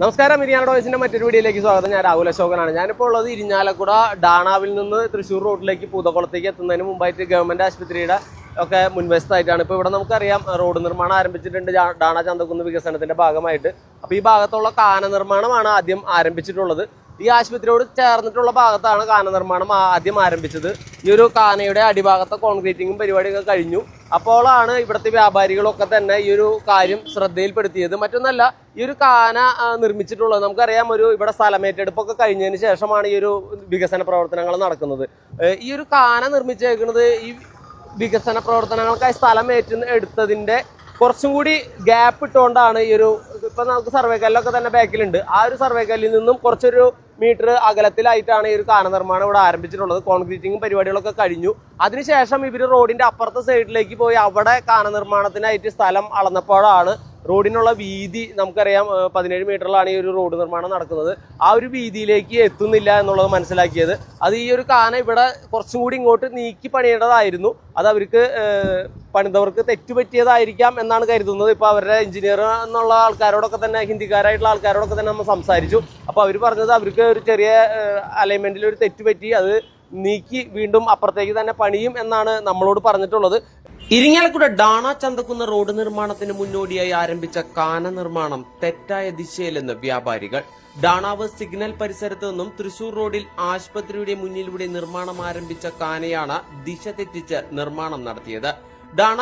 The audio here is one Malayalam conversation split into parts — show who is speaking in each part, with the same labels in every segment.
Speaker 1: നമസ്കാരം ഇരിയാനോട് വയസ്സിന്റെ മറ്റൊരു വീഡിയോയിലേക്ക് സ്വാഗതം. ഞാൻ രാഹുൽ അശോകനാണ്. ഞാനിപ്പോൾ ഉള്ളത് ഇരിഞ്ഞാലക്കുട ഡാണാവിൽ നിന്ന് തൃശ്ശൂർ റോഡിലേക്ക് പൂതക്കുളത്തേക്ക് എത്തുന്നതിന് മുമ്പായിട്ട് ഗവൺമെന്റ് ആശുപത്രിയുടെ ഒക്കെ മുൻവശത്തായിട്ടാണ്. ഇപ്പോൾ ഇവിടെ നമുക്കറിയാം റോഡ് നിർമ്മാണം ആരംഭിച്ചിട്ടുണ്ട് ഡാണ ചന്തക്കുന്ന് വികസനത്തിന്റെ ഭാഗമായിട്ട്. അപ്പോൾ ഈ ഭാഗത്തുള്ള കാന നിർമ്മാണമാണ് ആദ്യം ആരംഭിച്ചിട്ടുള്ളത്. ഈ ആശുപത്രിയോട് ചേർന്നിട്ടുള്ള ഭാഗത്താണ് കാന നിർമ്മാണം ആദ്യം ആരംഭിച്ചത്. ഈ ഒരു കാനയുടെ അടിഭാഗത്തെ കോൺക്രീറ്റിങ്ങും പരിപാടിയൊക്കെ കഴിഞ്ഞു. അപ്പോഴാണ് ഇവിടുത്തെ വ്യാപാരികളൊക്കെ തന്നെ ഈ ഒരു കാര്യം ശ്രദ്ധയിൽപ്പെടുത്തിയത്. മറ്റൊന്നല്ല ഈ ഒരു കാന നിർമ്മിച്ചിട്ടുള്ളത് നമുക്കറിയാം ഒരു ഇവിടെ സ്ഥലമേറ്റെടുപ്പൊക്കെ കഴിഞ്ഞതിന് ശേഷമാണ് ഈ ഒരു വികസന പ്രവർത്തനങ്ങൾ നടക്കുന്നത്. ഈ ഒരു കാന നിർമ്മിച്ചേക്കുന്നത് ഈ വികസന പ്രവർത്തനങ്ങൾക്കായി സ്ഥലം ഏറ്റെടുത്തതിന്റെ കുറച്ചും കൂടി ഗ്യാപ്പ് ഇട്ടുകൊണ്ടാണ് ഈ ഒരു ഇപ്പൊ നമുക്ക് സർവേ കല്ലൊക്കെ തന്നെ ബാക്കിലുണ്ട്. ആ ഒരു സർവേ കല്ലിൽ നിന്നും കുറച്ചൊരു മീറ്റർ അകലത്തിലായിട്ടാണ് ഈ ഒരു കാന നിർമ്മാണം ഇവിടെ ആരംഭിച്ചിട്ടുള്ളത്. കോൺക്രീറ്റിംഗ് പരിപാടികളൊക്കെ കഴിഞ്ഞു. അതിനുശേഷം ഇവർ റോഡിന്റെ അപ്പുറത്തെ സൈഡിലേക്ക് പോയി അവിടെ കാന നിർമ്മാണത്തിനായിട്ട് സ്ഥലം അളന്നപ്പോഴാണ് റോഡിനുള്ള വീതി നമുക്കറിയാം പതിനേഴ് മീറ്ററിലാണ് ഈ ഒരു റോഡ് നിർമ്മാണം നടക്കുന്നത്. ആ ഒരു വീതിയിലേക്ക് എത്തുന്നില്ല എന്നുള്ളത് മനസ്സിലാക്കിയത്. അത് ഈ ഒരു കാന ഇവിടെ കുറച്ചും കൂടി ഇങ്ങോട്ട് നീക്കി പണിയേണ്ടതായിരുന്നു. അത് അവർക്ക് പണിതവർക്ക് തെറ്റുപറ്റിയതായിരിക്കാം എന്നാണ് കരുതുന്നത്. ഇപ്പോൾ അവരുടെ എഞ്ചിനീയർ എന്നുള്ള ആൾക്കാരോടൊക്കെ തന്നെ ഹിന്ദിക്കാരായിട്ടുള്ള ആൾക്കാരോടൊക്കെ തന്നെ നമ്മൾ സംസാരിച്ചു. അപ്പോൾ അവർ പറഞ്ഞത് അവർക്ക് ഒരു ചെറിയ അലൈൻമെന്റിൽ ഒരു തെറ്റുപറ്റി അത് നീക്കി വീണ്ടും അപ്പുറത്തേക്ക് തന്നെ പണിയും എന്നാണ് നമ്മളോട് പറഞ്ഞിട്ടുള്ളത്. ഇരിങ്ങാലക്കുട ഡാണ ചന്തക്കുന്ന റോഡ് നിർമ്മാണത്തിന് മുന്നോടിയായി ആരംഭിച്ച കാന നിർമ്മാണം തെറ്റായ ദിശയിലെന്ന് വ്യാപാരികൾ. ഡാണാവ് സിഗ്നൽ പരിസരത്ത് നിന്നും തൃശൂർ റോഡിൽ ആശുപത്രിയുടെ മുന്നിലൂടെ നിർമ്മാണം ആരംഭിച്ച കാനയാണ് ദിശ തെറ്റിച്ച് നിർമ്മാണം നടത്തിയത്. ഡാണ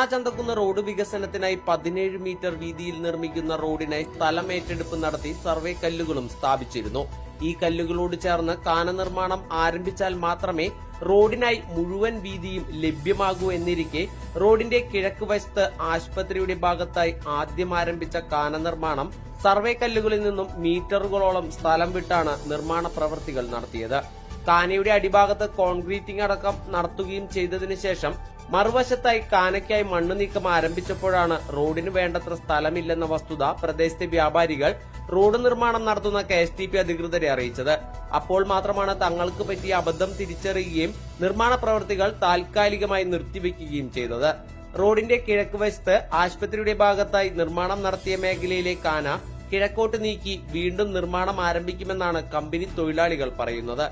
Speaker 1: റോഡ് വികസനത്തിനായി പതിനേഴ് മീറ്റർ വീതിയിൽ നിർമ്മിക്കുന്ന റോഡിനായി സ്ഥലം ഏറ്റെടുപ്പ് നടത്തി സർവേ കല്ലുകളും സ്ഥാപിച്ചിരുന്നു. ഈ കല്ലുകളോട് ചേർന്ന് കാന നിർമ്മാണം ആരംഭിച്ചാൽ മാത്രമേ റോഡിനായി മുഴുവൻ വീതിയും ലഭ്യമാകൂ എന്നിരിക്കെ റോഡിന്റെ കിഴക്ക് വശത്ത് ആശുപത്രിയുടെ ഭാഗത്തായി ആദ്യം ആരംഭിച്ച കാന നിർമ്മാണം സർവേ കല്ലുകളിൽ നിന്നും മീറ്ററുകളോളം സ്ഥലം വിട്ടാണ് നിർമ്മാണ പ്രവൃത്തികൾ നടത്തിയത്. കാനയുടെ അടിഭാഗത്ത് കോൺക്രീറ്റിംഗ് അടക്കം നടത്തുകയും ചെയ്തതിനു ശേഷം മറുവശത്തായി കാനയ്ക്കായി മണ്ണ് നീക്കം ആരംഭിച്ചപ്പോഴാണ് റോഡിന് വേണ്ടത്ര സ്ഥലമില്ലെന്ന വസ്തുത പ്രദേശത്തെ വ്യാപാരികൾ റോഡ് നിർമ്മാണം നടത്തുന്ന കെ എസ് ടി പി അധികൃതരെ അറിയിച്ചത്. അപ്പോൾ മാത്രമാണ് തങ്ങൾക്ക് പറ്റിയ അബദ്ധം തിരിച്ചറിയുകയും നിർമ്മാണ പ്രവൃത്തികൾ താൽക്കാലികമായി നിർത്തിവെക്കുകയും ചെയ്തത്. റോഡിന്റെ കിഴക്ക് വശത്ത് ആശുപത്രിയുടെ ഭാഗത്തായി നിർമ്മാണം നടത്തിയ മേഖലയിലെ കാന കിഴക്കോട്ട് നീക്കി വീണ്ടും നിർമ്മാണം ആരംഭിക്കുമെന്നാണ് കമ്പനി തൊഴിലാളികൾ പറയുന്നത്.